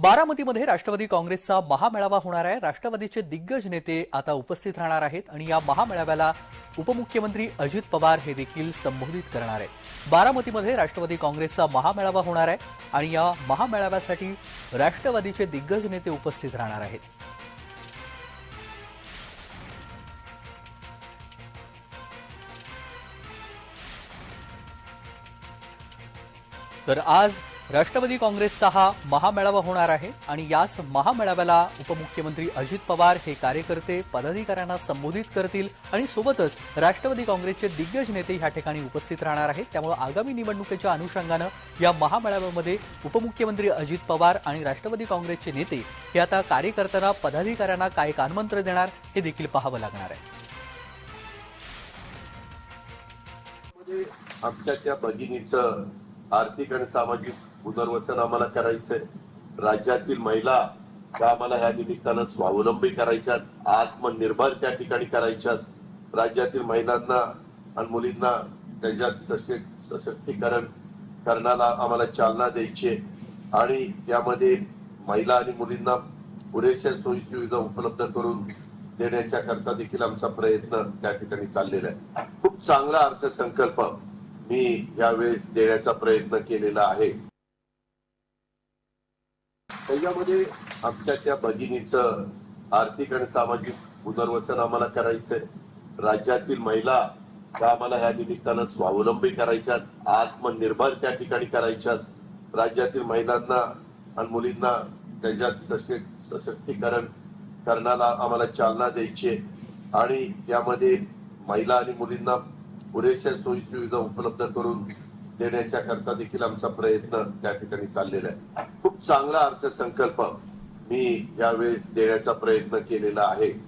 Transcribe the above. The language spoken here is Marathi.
बारामतीमध्ये राष्ट्रवादी काँग्रेसचा महामेळावा होणार आहे. राष्ट्रवादीचे दिग्गज नेते आता उपस्थित राहणार आहेत आणि या महामेळाव्याला उपमुख्यमंत्री अजित पवार हे देखील संबोधित करणार आहेत. बारामतीमध्ये राष्ट्रवादी काँग्रेसचा महामेळावा होणार आहे आणि या महामेळाव्यासाठी राष्ट्रवादीचे दिग्गज नेते उपस्थित राहणार आहेत. तर आज राष्ट्रवादी काँग्रेसचा हा महामेळावा होणार आहे आणि याच महामेळाव्याला उपमुख्यमंत्री अजित पवार हे कार्यकर्ते पदाधिकाऱ्यांना संबोधित करतील आणि सोबतच राष्ट्रवादी काँग्रेसचे दिग्गज नेते ह्या ठिकाणी उपस्थित राहणार आहेत. त्यामुळे आगामी निवडणुकीच्या अनुषंगानं या महामेळाव्यामध्ये उपमुख्यमंत्री अजित पवार आणि राष्ट्रवादी काँग्रेसचे नेते हे आता कार्यकर्त्यांना पदाधिकाऱ्यांना काय कानमंत्र देणार हे देखील पाहावं लागणार आहे. आमच्या त्या भगिनीचं आर्थिक आणि सामाजिक पुनर्वसन आम्हाला करायचंय. राज्यातील महिला त्या आम्हाला ह्या निमित्तानं स्वावलंबी करायच्यात आत्मनिर्भर त्या ठिकाणी करायच्यात. राज्यातील महिलांना आणि मुलींना त्याच्यात सशक्तीकरण करण्याला आम्हाला चालना द्यायची आहे. आणि यामध्ये महिला आणि मुलींना पुरेशा सोयी सुविधा उपलब्ध करून देण्याच्या करता देखील आमचा प्रयत्न त्या ठिकाणी चाललेला आहे. खूप चांगला अर्थसंकल्प मी यावेळेस देण्याचा प्रयत्न केलेला आहे. त्याच्यामध्ये आमच्या त्या भगिनीचं आर्थिक आणि सामाजिक पुनर्वसन आम्हाला करायचंय. राज्यातील महिला त्या आम्हाला ह्या निमित्तानं स्वावलंबी करायच्यात आत्मनिर्भर त्या ठिकाणी करायच्यात. राज्यातील महिलांना आणि मुलींना त्याच्यात सशक्तीकरण करण्याला आम्हाला चालना द्यायची आणि यामध्ये महिला आणि मुलींना पुरेशा सोयी सुविधा उपलब्ध करून देण्याच्या करता देखील आमचा प्रयत्न त्या ठिकाणी चाललेला आहे. खूप चांगला अर्थसंकल्प मी यावेळेस देण्याचा प्रयत्न केलेला आहे.